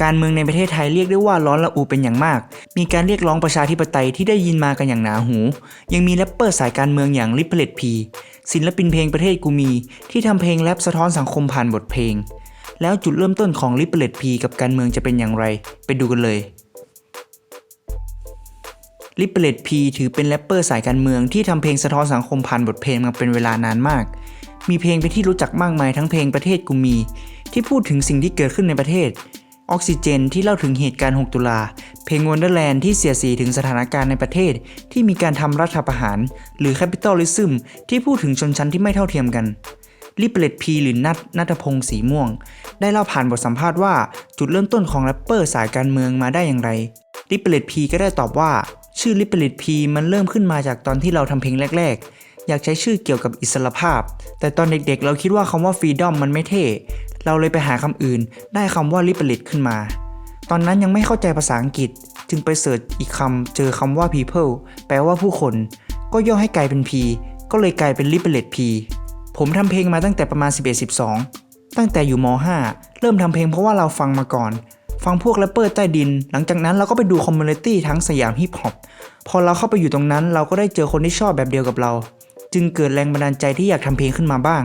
การเมืองในประเทศไทยเรียกได้ว่าร้อนระอุเป็นอย่างมาก มีการเรียกร้องประชาธิปไตยที่ได้ยินมากันอย่างหนาหู ยังมีแรปเปอร์สายการเมืองอย่างลิปเปเลตพีศิลปินเพลงประเทศกูมี ที่ทำเพลงแรปสะท้อนสังคมผ่านบทเพลง แล้วจุดเริ่มต้นของลิปเปเลตพีกับการเมืองจะเป็นอย่างไร ไปดูกันเลยลิปเปเลตพีถือเป็นแรปเปอร์สายการเมืองที่ทำเพลงสะท้อนสังคมผ่านบทเพลงมาเป็นเวลานานมาก มีเพลงเป็นที่รู้จักมากมายทั้งเพลงประเทศกูมี ที่พูดถึงสิ่งที่เกิดขึ้นในประเทศ ออกซิเจนที่เล่าถึงเหตุการณ์ 6 ตุลา เพลง Wonderland ที่เสียสีถึงสถานการณ์ในประเทศ ที่มีการทำรัฐประหาร หรือ Capitalism ที่พูดถึงชนชั้นที่ไม่เท่าเทียมกันลิปเลตพีหรือนัทนัทพงศ์สีม่วง ได้เล่าผ่านบทสัมภาษณ์ว่าจุดเริ่มต้นของแรปเปอร์สายการเมืองมาได้อย่างไรลิปเลตพีก็ได้ตอบว่า ชื่อลิปเลตพีมันเริ่มขึ้นมาจากตอนที่เราทำเพลงแรก ๆ อยากใช้ชื่อเกี่ยวกับอิสรภาพ แต่ตอนเด็กๆ เราคิดว่าคำว่าฟรีดอมมันไม่เท่ เราเลยไปหาคำอื่น ได้คำว่าลิปเลตขึ้นมา ตอนนั้นยังไม่เข้าใจภาษาอังกฤษ จึงไปเสิร์ชอีกคำเจอคำว่า people แปลว่าผู้คน ก็ย่อให้กลายเป็น p ก็เลยกลายเป็น liberate p ผมทำเพลงมาตั้งแต่ประมาณ 11-12 ตั้งแต่อยู่ม .5 เริ่มทำเพลงเพราะว่าเราฟังมาก่อน ฟังพวกแรปเปอร์ใต้ดิน หลังจากนั้นเราก็ไปดูคอมมูนิตี้ทั้งสยามฮิปฮอป พอเราเข้าไปอยู่ตรงนั้น เราก็ได้เจอคนที่ชอบแบบเดียวกับเรา จึงเกิดแรงบันดาลใจที่อยากทำเพลงขึ้นมาบ้าง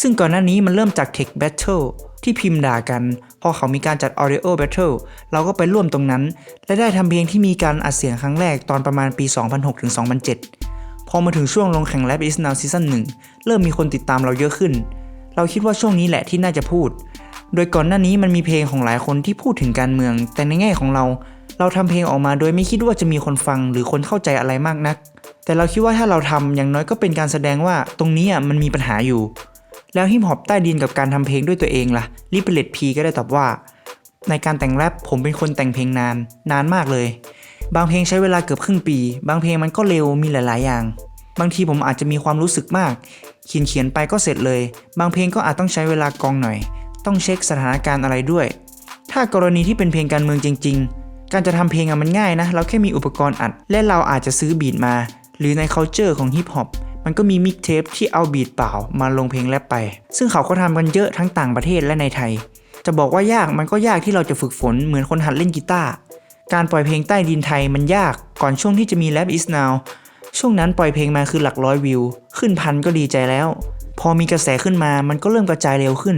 ซึ่งก่อนหน้านี้มันเริ่มจาก Tech Battle ที่พิมพ์ด่ากัน พอเขามีการจัด Audio Battle เราก็ไปร่วมตรงนั้น และได้ทำเพลงที่มีการอัดเสียงครั้งแรกตอนประมาณปี 2006-2007 พอมาถึงช่วงลงแข่ง Rap is Now Season 1 เริ่มมีคนติดตามเราเยอะขึ้น เราคิดว่าช่วงนี้แหละที่น่าจะพูด โดยก่อนหน้านี้มันมีเพลงของหลายคนที่พูดถึงการเมือง แต่ในแง่ของเรา เราทำเพลงออกมาโดยไม่คิดว่าจะมีคนฟังหรือคนเข้าใจอะไรมากนัก แต่เราคิดว่าถ้าเราทำอย่างน้อยก็เป็นการแสดงว่าตรงนี้อะมันมีปัญหาอยู่ แล้วฮิปฮอปใต้ดินกับการทำเพลงด้วยตัวเองล่ะลิปเลตพีก็ได้ตอบว่า ในการแต่งแรปผมเป็นคนแต่งเพลงนาน นานมากเลย บางเพลงใช้เวลาเกือบครึ่งปี บางเพลงมันก็เร็วมีหลาย ๆ อย่าง บางทีผมอาจจะมีความรู้สึกมาก เขียนเขียนไปก็เสร็จเลย บางเพลงก็อาจต้องใช้เวลากองหน่อย ต้องเช็คสถานการณ์อะไรด้วย ถ้ากรณีที่เป็นเพลงการเมืองจริง ๆ การจะทำเพลงอะมันง่ายนะ เราแค่มีอุปกรณ์อัด และเราอาจจะซื้อบีทมา หรือใน culture ของฮิปฮอปมันก็มีมิกเทปที่เอาบีทเปล่ามาลงเพลงแรปไป ซึ่งเขาก็ทำกันเยอะทั้งต่างประเทศและในไทย จะบอกว่ายากมันก็ยากที่เราจะฝึกฝนเหมือนคนหัดเล่นกีตาร์การปล่อยเพลงใต้ดินไทยมันยากก่อนช่วงที่จะมี Rap is now ช่วงนั้นปล่อยเพลงมาคือหลักร้อยวิว ขึ้นพันก็ดีใจแล้ว พอมีกระแสขึ้นมามันก็เริ่มกระจายเร็วขึ้น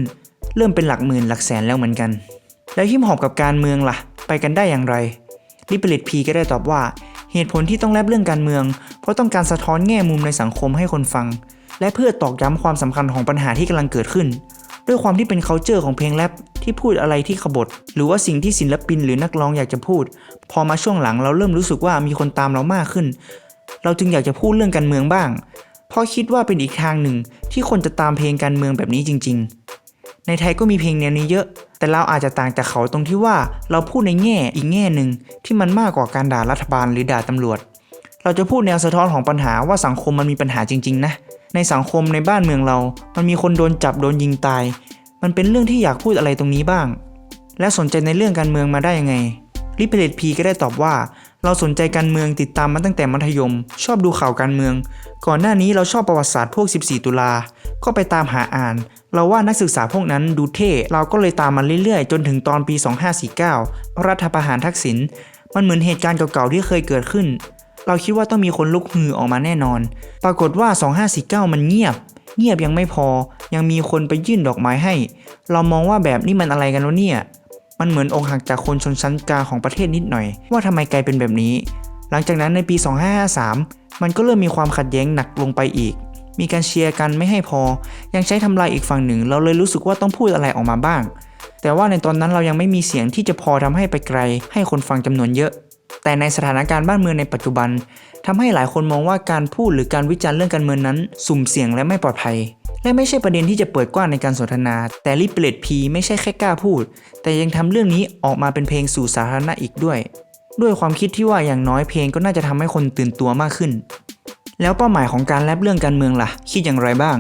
เริ่มเป็นหลักหมื่นหลักแสนแล้วเหมือนกัน แล้วฮิปฮอปกับการเมืองล่ะ ไปกันได้อย่างไรลิปเลตพีก็ได้ตอบว่า เหตุผลที่ต้องแลบเรื่องการเมือง เพราะต้องการสะท้อนแง่มุมในสังคมให้คนฟัง และเพื่อตอกย้ำความสำคัญของปัญหาที่กำลังเกิดขึ้น ด้วยความที่เป็น c u เจอร์ของเพลงแรปที่พูดอะไรที่ขบถหรือว่าสิ่งที่ศิลปินหรือนักร้องอยากจะพูด พอมาช่วงหลังเราเริ่มรู้สึกว่ามีคนตามเรามากขึ้น เราจึงอยากจะพูดเรื่องการเมืองบ้าง เพราะคิดว่าเป็นอีกทางหนึ่งที่คนจะตามเพลงการเมืองแบบนี้จริง ๆ ในไทยก็มีเพลงแนวนี้เยอะ แต่เราอาจจะต่างจากเขาตรงที่ว่าเราพูดในแง่อีกแง่หนึ่งที่มันมากกว่าการด่ารัฐบาลหรือด่าตำรวจ เราจะพูดแนวสะท้อนของปัญหาว่าสังคมมันมีปัญหาจริง ๆ นะ ในสังคมในบ้านเมืองเรา มันมีคนโดนจับโดนยิงตาย มันเป็นเรื่องที่อยากพูดอะไรตรงนี้บ้าง และสนใจในเรื่องการเมืองมาได้ยังไง ลิเปเลตพีก็ได้ตอบว่า เราสนใจการเมืองติดตามมาตั้งแต่มัธยม ชอบดูข่าวการเมือง ก่อนหน้านี้เราชอบประวัติศาสตร์พวก 14 ตุลา ก็ไปตามหาอ่าน เราว่านักศึกษาพวกนั้นดูเท่ เราก็เลยตามมาเรื่อยๆ จนถึงตอนปี 2549 รัฐประหารทักษิณ มันเหมือนเหตุการณ์เก่าๆที่เคยเกิดขึ้น เราคิดว่าต้องมีคนลุกฮือออกมาแน่นอน ปรากฏว่า 2549 มันเงียบ เงียบยังไม่พอ ยังมีคนไปยื่นดอกไม้ให้ เรามองว่าแบบนี้มันอะไรกันวะเนี่ย มันเหมือนอกหักจากคนชนชั้นกลางของประเทศนิดหน่อย ว่าทำไมกลายเป็นแบบนี้ หลังจากนั้นในปี 2553 มันก็เริ่มมีความขัดแย้งหนักลงไปอีก มีการเชียร์กันไม่ให้พอ ยังใช้ทำลายอีกฝั่งหนึ่ง เราเลยรู้สึกว่าต้องพูดอะไรออกมาบ้าง แต่ว่าในตอนนั้นเรายังไม่มีเสียงที่จะพอทำให้ไปไกล ให้คนฟังจำนวนเยอะ แต่ในสถานการณ์บ้านเมืองในปัจจุบันทำให้หลายคนมองว่าการพูดหรือการวิจารณ์เรื่องการเมืองนั้น สุ่มเสี่ยงและไม่ปลอดภัย และไม่ใช่ประเด็นที่จะเปิดกว้างในการสนทนา แต่ลิปเลตพีไม่ใช่แค่กล้าพูด แต่ยังทำเรื่องนี้ออกมาเป็นเพลงสู่สาธารณะอีกด้วย ด้วยความคิดที่ว่าอย่างน้อยเพลงก็น่าจะทำให้คนตื่นตัวมากขึ้น แล้วเป้าหมายของการแรปเรื่องการเมืองล่ะ คิดอย่างไรบ้าง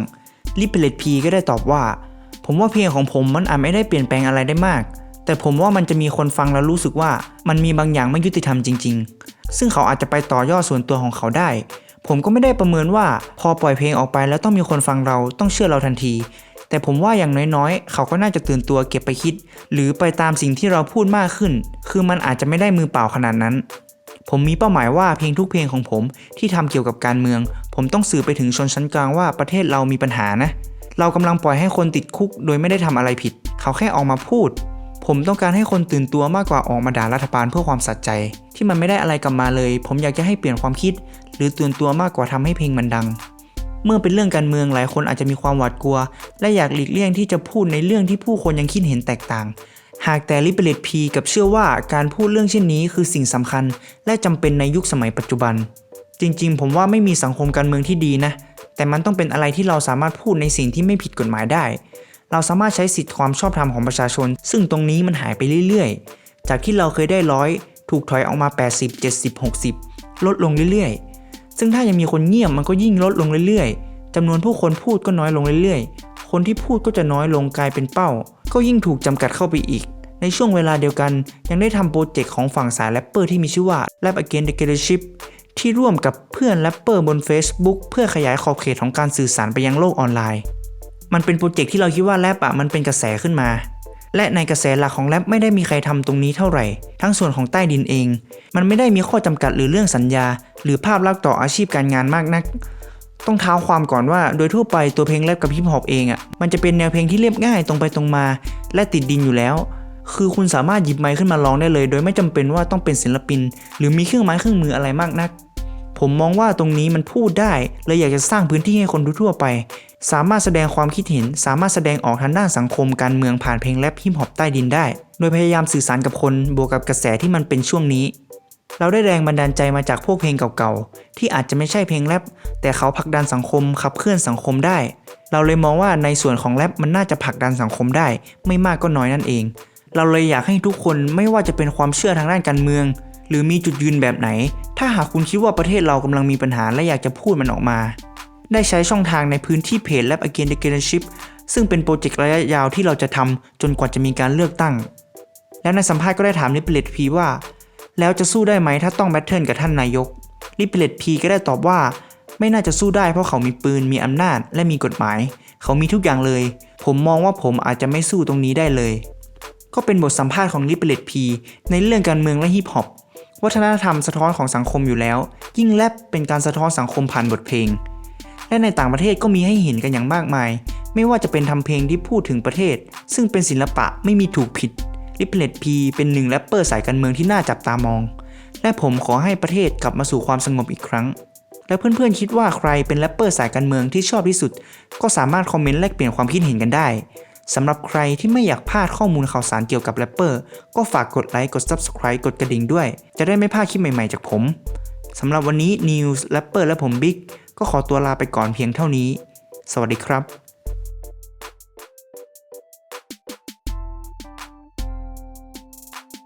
ลิปเลตพีก็ได้ตอบว่า ผมว่าเพลงของผมมันอาจไม่ได้เปลี่ยนแปลงอะไรได้มาก แต่ผมว่ามันจะมีคนฟังแล้วรู้สึกว่ามันมีบางอย่างไม่ยุติธรรมจริง ๆ ซึ่งเขาอาจจะไปต่อยอดส่วนตัวของเขาได้ ผมก็ไม่ได้ประเมินว่าพอปล่อยเพลงออกไปแล้วต้องมีคนฟังเราต้องเชื่อเราทันที แต่ผมว่าอย่างน้อยๆ เขาก็น่าจะตื่นตัวเก็บไปคิด หรือไปตามสิ่งที่เราพูดมากขึ้น คือมันอาจจะไม่ได้มือเปล่าขนาดนั้น ผมมีเป้าหมายว่าเพลงทุกเพลงของผมที่ทำเกี่ยวกับการเมือง ผมต้องสื่อไปถึงชนชั้นกลางว่าประเทศเรามีปัญหานะ เรากำลังปล่อยให้คนติดคุก โดยไม่ได้ทำอะไรผิด เขาแค่ออกมาพูดผมต้องการให้คนตื่นตัวมากกว่าออกมาด่ารัฐบาลเพื่อความสัใจ ที่มันไม่ได้อะไรกลับมาเลย ผมอยากจะให้เปลี่ยนความคิด หรือตื่นตัวมากกว่าทำให้เพลงมันดัง เมื่อเป็นเรื่องการเมืองหลายคนอาจจะมีความหวาดกลัว และอยากหลีกเลี่ยงที่จะพูดในเรื่องที่ผู้คนยังคิดเห็นแตกต่าง หากแต่ลิเบเลตพีกับเชื่อว่าการพูดเรื่องเช่นนี้คือสิ่งสำคัญ และจำเป็นในยุคสมัยปัจจุบัน จริงๆ ผมว่าไม่มีสังคมการเมืองที่ดีนะ แต่มันต้องเป็นอะไรที่เราสามารถพูดในสิ่งที่ไม่ผิดกฎหมายได้ เราสามารถใช้สิทธิความชอบธรรมของประชาชน ซึ่งตรงนี้มันหายไปเรื่อยๆ จากที่เราเคยได้ร้อยถูกถอยออกมา 80 70 60 ลดลงเรื่อยๆ ซึ่งถ้ายังมีคนเงียบมันก็ยิ่งลดลงเรื่อยๆจำนวนผู้คนพูดก็น้อยลงเรื่อยๆ คนที่พูดก็จะน้อยลงกลายเป็นเป้า ก็ยิ่งถูกจำกัดเข้าไปอีก ในช่วงเวลาเดียวกัน ยังได้ทำโปรเจกต์ของฝั่งสายแรปเปอร์ที่มีชื่อว่า Rap Against Dictatorship ที่ร่วมกับเพื่อนแรปเปอร์บน Facebook เพื่อขยายขอบเขตของการสื่อสารไปยังโลกออนไลน์ มันเป็นโปรเจกต์ที่เราคิดว่าแรปอะมันเป็นกระแสขึ้นมา และในกระแสหลักของแรปไม่ได้มีใครทำตรงนี้เท่าไหร่ ทั้งส่วนของใต้ดินเอง มันไม่ได้มีข้อจำกัดหรือเรื่องสัญญา หรือภาพลักษณ์ต่ออาชีพการงานมากนัก ต้องเท้าความก่อนว่าโดยทั่วไปตัวเพลงแรปกับฮิปฮอปเองอะมันจะเป็นแนวเพลงที่เรียบง่ายตรงไปตรงมา และติดดินอยู่แล้ว คือคุณสามารถหยิบไมค์ขึ้นมาร้องได้เลย โดยไม่จำเป็นว่าต้องเป็นศิลปิน หรือมีเครื่องไม้เครื่องมืออะไรมากนัก ผมมองว่าตรงนี้มันพูดได้เลยอยากจะสร้างพื้นที่ให้คนทั่วไป สามารถแสดงความคิดเห็น สามารถแสดงออกทางด้านสังคมการเมืองผ่านเพลงแรปฮิปฮอปใต้ดินได้ โดยพยายามสื่อสารกับคนบวกกับกระแสที่มันเป็นช่วงนี้ เราได้แรงบันดาลใจมาจากพวกเพลงเก่าๆ ที่อาจจะไม่ใช่เพลงแรปแต่เขาผลักดันสังคมขับเคลื่อนสังคมได้ เราเลยมองว่าในส่วนของแรปมันน่าจะผลักดันสังคมได้ ไม่มากก็น้อยนั่นเอง เราเลยอยากให้ทุกคนไม่ว่าจะเป็นความเชื่อทางด้านการเมือง หรือมีจุดยืนแบบไหน ถ้าหากคุณคิดว่าประเทศเรากำลังมีปัญหาและอยากจะพูดมันออกมา ได้ใช้ช่องทางในพื้นที่เพจ Lab Against Dictatorship ซึ่งเป็นโปรเจกต์ระยะยาวที่เราจะทำจนกว่าจะมีการเลือกตั้ง แล้วในสัมภาษณ์ก็ได้ถามลิปเลตพีว่า แล้วจะสู้ได้ไหมถ้าต้องแบทเทิลกับท่านนายกลิปเลตพีก็ได้ตอบว่า ไม่น่าจะสู้ได้เพราะเขามีปืนมีอำนาจ และมีกฎหมาย เขามีทุกอย่างเลย ผมมองว่าผมอาจจะไม่สู้ตรงนี้ได้เลย ก็เป็นบทสัมภาษณ์ของลิปเลตพีในเรื่องการเมืองและฮิปฮอป วัฒนธรรมสะท้อนของสังคมอยู่แล้ว ยิ่งแรปเป็นการสะท้อนสังคมผ่านบทเพลง และในต่างประเทศก็มีให้เห็นกันอย่างมากมาย ไม่ว่าจะเป็นทำเพลงที่พูดถึงประเทศ ซึ่งเป็นศิลปะไม่มีถูกผิดลิปเลตพีเป็นหนึ่งแรปเปอร์สายการเมืองที่น่าจับตามอง และผมขอให้ประเทศกลับมาสู่ความสงบอีกครั้ง และเพื่อนๆคิดว่าใครเป็นแรปเปอร์สายการเมืองที่ชอบที่สุด ก็สามารถคอมเมนต์แลกเปลี่ยนความคิดเห็นกันได้ สำหรับใครที่ไม่อยากพลาดข้อมูลข่าวสารเกี่ยวกับแรปเปอร์ก็ฝากกดไลค์กด Subscribe กดกระดิ่งด้วย จะได้ไม่พลาดคลิปใหม่ๆจากผมสำหรับวันนี้ News แรปเปอร์และผมบิ๊กก็ขอตัวลาไปก่อนเพียงเท่านี้ สวัสดีครับ